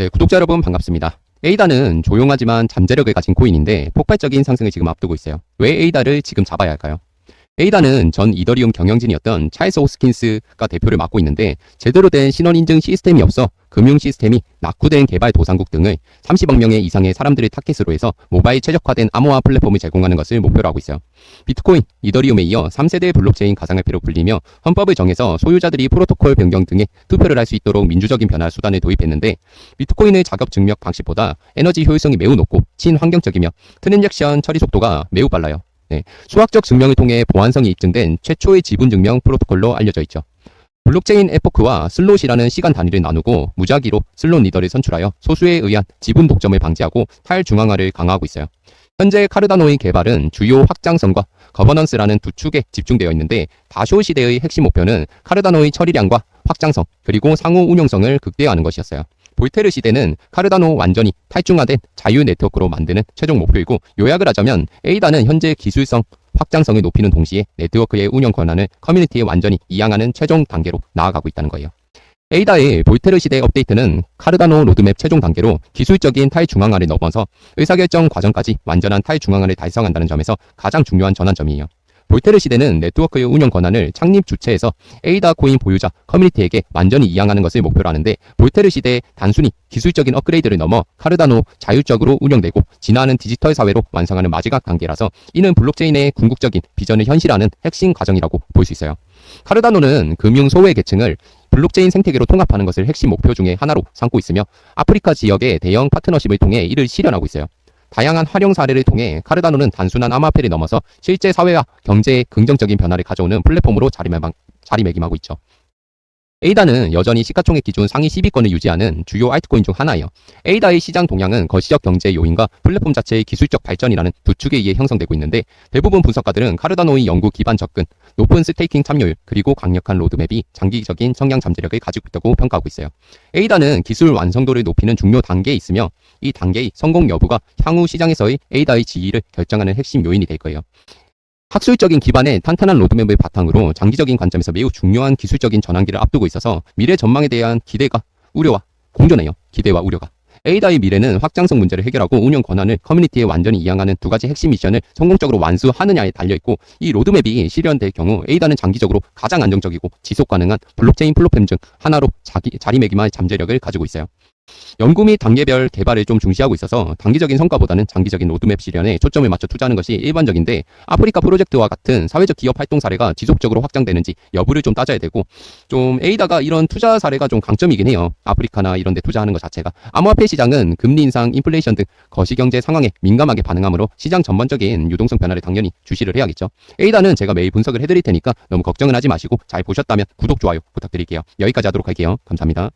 네, 구독자 여러분 반갑습니다. 에이다는 조용하지만 잠재력을 가진 코인인데 폭발적인 상승을 지금 앞두고 있어요. 왜 에이다를 지금 잡아야 할까요? 에이다는 전 이더리움 경영진이었던 찰스 호스킨스가 대표를 맡고 있는데 제대로 된 신원 인증 시스템이 없어 금융 시스템이 낙후된 개발 도상국 등을 30억 명의 이상의 사람들을 타겟으로 해서 모바일 최적화된 암호화 플랫폼을 제공하는 것을 목표로 하고 있어요. 비트코인, 이더리움에 이어 3세대 블록체인 가상화폐로 불리며 헌법을 정해서 소유자들이 프로토콜 변경 등의 투표를 할 수 있도록 민주적인 변화 수단을 도입했는데 비트코인의 자격 증명 방식보다 에너지 효율성이 매우 높고 친환경적이며 트랜잭션 처리 속도가 매우 빨라요. 네, 수학적 증명을 통해 보안성이 입증된 최초의 지분 증명 프로토콜로 알려져 있죠. 블록체인 에포크와 슬롯이라는 시간 단위를 나누고 무작위로 슬롯 리더를 선출하여 소수에 의한 지분 독점을 방지하고 탈중앙화를 강화하고 있어요. 현재 카르다노의 개발은 주요 확장성과 거버넌스라는 두 축에 집중되어 있는데 다쇼 시대의 핵심 목표는 카르다노의 처리량과 확장성 그리고 상호 운용성을 극대화하는 것이었어요. 볼테르 시대는 카르다노 완전히 탈중화된 자유 네트워크로 만드는 최종 목표이고 요약을 하자면 에이다는 현재 기술성 확장성을 높이는 동시에 네트워크의 운영 권한을 커뮤니티에 완전히 이양하는 최종 단계로 나아가고 있다는 거예요. 에이다의 볼테르 시대 업데이트는 카르다노 로드맵 최종 단계로 기술적인 탈중앙화를 넘어서 의사결정 과정까지 완전한 탈중앙화를 달성한다는 점에서 가장 중요한 전환점이에요. 볼테르 시대는 네트워크의 운영 권한을 창립 주체에서 에이다 코인 보유자 커뮤니티에게 완전히 이양하는 것을 목표로 하는데 볼테르 시대에 단순히 기술적인 업그레이드를 넘어 카르다노 자율적으로 운영되고 진화하는 디지털 사회로 완성하는 마지막 단계라서 이는 블록체인의 궁극적인 비전을 현실화하는 핵심 과정이라고 볼 수 있어요. 카르다노는 금융 소외 계층을 블록체인 생태계로 통합하는 것을 핵심 목표 중에 하나로 삼고 있으며 아프리카 지역의 대형 파트너십을 통해 이를 실현하고 있어요. 다양한 활용 사례를 통해 카르다노는 단순한 암호화폐를 넘어서 실제 사회와 경제에 긍정적인 변화를 가져오는 플랫폼으로 자리매김하고 있죠. 에이다는 여전히 시가총액 기준 상위 10위권을 유지하는 주요 알트코인 중 하나예요. 에이다의 시장 동향은 거시적 경제 요인과 플랫폼 자체의 기술적 발전이라는 두 축에 의해 형성되고 있는데 대부분 분석가들은 카르다노의 연구 기반 접근, 높은 스테이킹 참여율, 그리고 강력한 로드맵이 장기적인 성장 잠재력을 가지고 있다고 평가하고 있어요. 에이다는 기술 완성도를 높이는 중요 단계에 있으며 이 단계의 성공 여부가 향후 시장에서의 에이다의 지위를 결정하는 핵심 요인이 될 거예요. 학술적인 기반의 탄탄한 로드맵을 바탕으로 장기적인 관점에서 매우 중요한 기술적인 전환기를 앞두고 있어서 미래 전망에 대한 기대가 우려와 공존해요. 기대와 우려가. 에이다의 미래는 확장성 문제를 해결하고 운영 권한을 커뮤니티에 완전히 이양하는 두 가지 핵심 미션을 성공적으로 완수하느냐에 달려 있고 이 로드맵이 실현될 경우 에이다는 장기적으로 가장 안정적이고 지속 가능한 블록체인 플랫폼 중 하나로 자기, 자리매김할 잠재력을 가지고 있어요. 연구 및 단계별 개발을 좀 중시하고 있어서 단기적인 성과보다는 장기적인 로드맵 실현에 초점을 맞춰 투자하는 것이 일반적인데 아프리카 프로젝트와 같은 사회적 기업 활동 사례가 지속적으로 확장되는지 여부를 좀 따져야 되고 좀 에이다가 이런 투자 사례가 좀 강점이긴 해요. 아프리카나 이런 데 투자하는 것 자체가 암호화폐 시장은 금리 인상, 인플레이션 등 거시경제 상황에 민감하게 반응하므로 시장 전반적인 유동성 변화를 당연히 주시를 해야겠죠. 에이다는 제가 매일 분석을 해드릴 테니까 너무 걱정은 하지 마시고 잘 보셨다면 구독, 좋아요 부탁드릴게요. 여기까지 하도록 할게요. 감사합니다.